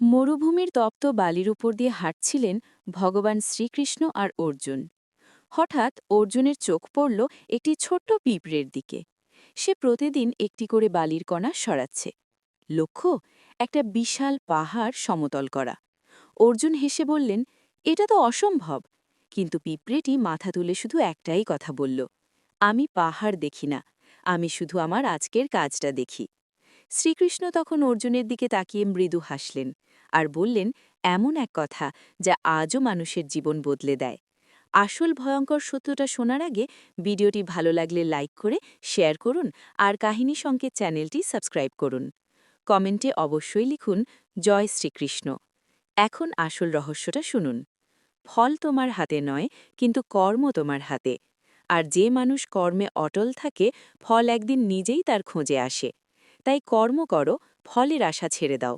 মরুভূমির তপ্ত বালির উপর দিয়ে হাঁটছিলেন ভগবান শ্রীকৃষ্ণ আর অর্জুন। হঠাৎ অর্জুনের চোখ পড়ল একটি ছোট্ট পিঁপড়ের দিকে। সে প্রতিদিন একটি করে বালির কণা সরাচ্ছে। লক্ষ্য, একটা বিশাল পাহাড় সমতল করা। অর্জুন হেসে বললেন, এটা তো অসম্ভব। কিন্তু পিঁপড়েটি মাথা তুলে শুধু একটাই কথা বলল, আমি পাহাড় দেখি না, আমি শুধু আমার আজকের কাজটা দেখি। শ্রীকৃষ্ণ তখন অর্জুনের দিকে তাকিয়ে মৃদু হাসলেন আর বললেন, এমন এক কথা যা আজও মানুষের জীবন বদলে দেয়। আসল ভয়ঙ্কর সত্যটা শোনার আগে ভিডিওটি ভালো লাগলে লাইক করে শেয়ার করুন আর কাহিনী সংকেত চ্যানেলটি সাবস্ক্রাইব করুন। কমেন্টে অবশ্যই লিখুন, জয় শ্রীকৃষ্ণ। এখন আসল রহস্যটা শুনুন। ফল তোমার হাতে নয়, কিন্তু কর্ম তোমার হাতে। আর যে মানুষ কর্মে অটল থাকে, ফল একদিন নিজেই তার খোঁজে আসে। তাই কর্ম করো ফলের আশা ছেড়ে দাও।